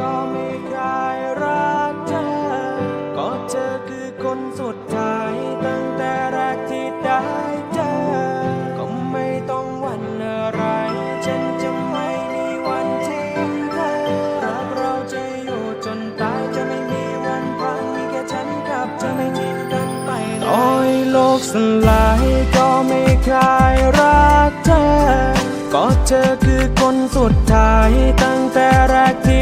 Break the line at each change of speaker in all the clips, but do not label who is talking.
ก็ไม่เคยรักเธอ ก็เธอคือคนสุดท้ายตั้งแต่แรกที่ได้เจอ ก็ไม่ต้องหวันอะไร ฉันจะไม่มีวันทิ้งเธอ รักเราจะอยู่จนตายจะไม่มีวันพังมีแค่ฉันกับเธอไม่ทิ้งกันไปต่อยโลกสลายก็ไม่เคยรักเธอ ก็เธอคือคนสุดท้ายตั้งแต่แรกที่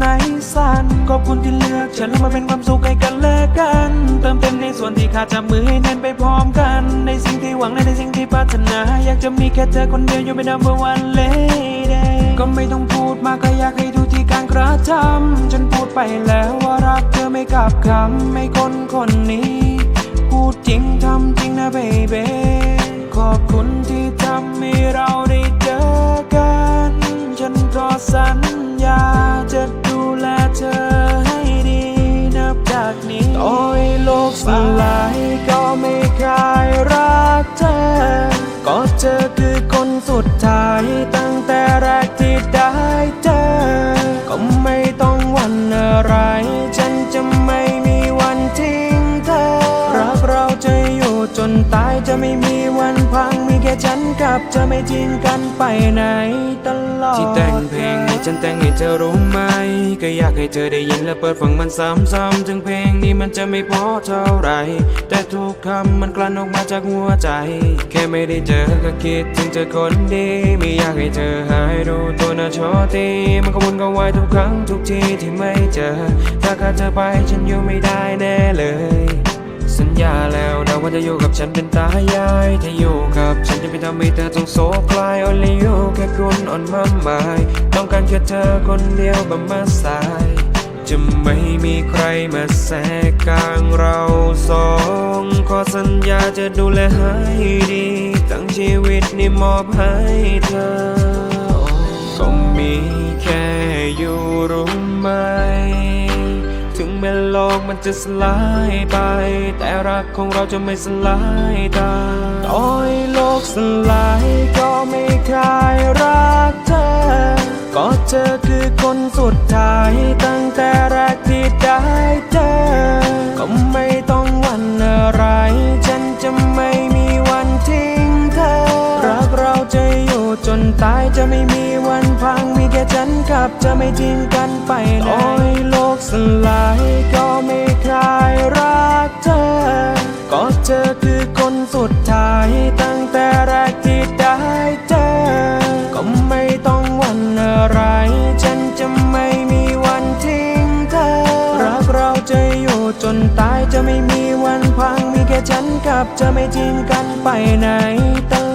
ในสันขอบคุณที่เลือกฉันมาเป็นความสุขให้กันและกัน เติมเต็มในส่วนที่ขาดจับมือให้แน่นไปพร้อมกัน ในสิ่งที่หวังและในสิ่งที่ปรารถนา อยากจะมีแค่เธอคนเดียวอยู่เป็น number one lady ก็ไม่ต้องพูดมากก็อยากให้ดูที่การกระทำฉันพูดไปแล้วว่ารักเธอไม่กลับคำไม่คนคนนี้ พูดจริงทำจริงนะ baby อ แค่ฉันกับจะไม่ทิ้งกันไปไหนตลอด
ที่แต่งเพลงนี้ฉันแต่งให้เธอรู้ไหม ก็อยากให้เธอได้ยินและเปิดฟังมันซ้ำๆถึงเพลงนี้มันจะไม่พอเท่าไหรแต่ทุกคำมันกลั่นออกมาจากหัวใจ แค่ไม่ได้เจอก็คิดถึงเธอคนดีไม่อยากให้เธอหายรู้ตัวนะโชตีมันก็วนก็วายทุกครั้งทุกทีที่ไม่เจอ ถ้าขาดเธอไปฉันอยู่ไม่ได้แน่เลย สัญญาแล้วนะว่าจะอยู่กับฉันเป็นตายายถ้าอยู่กับฉัน จะไม่ทำให้เธอต้องโศกลาย only you แค่คุณอ่อนมาหมาย ต้องการแค่เธอคนเดียวบบมาสาย จะไม่มีใครมาแทรกกลางเราสองขอสัญญาจะดูแลให้ดีทั้งชีวิตนี่มอบให้เธอ ก็มีแค่อยู่รู้ไหม โลกมันจะสลายไป แต่รักของเราจะไม่สลายตาม
ต่อยโลกสลายก็ไม่เคยรักเธอ ก็เธอคือคนสุดท้ายตั้งแต่แรกที่ได้เจอ ก็ไม่ต้องหวันอะไร ฉันจะไม่มีวันทิ้งเธอ รักเราจะอยู่จนตายจะไม่มีวันพัง มีแค่ฉันกับจะไม่ทิ้งกันไปไหนต่อยโลกส นตายจะไม่มีวันพัง มีแค่ฉันกับจะไม่จริงกันไปไหนตลอดกาล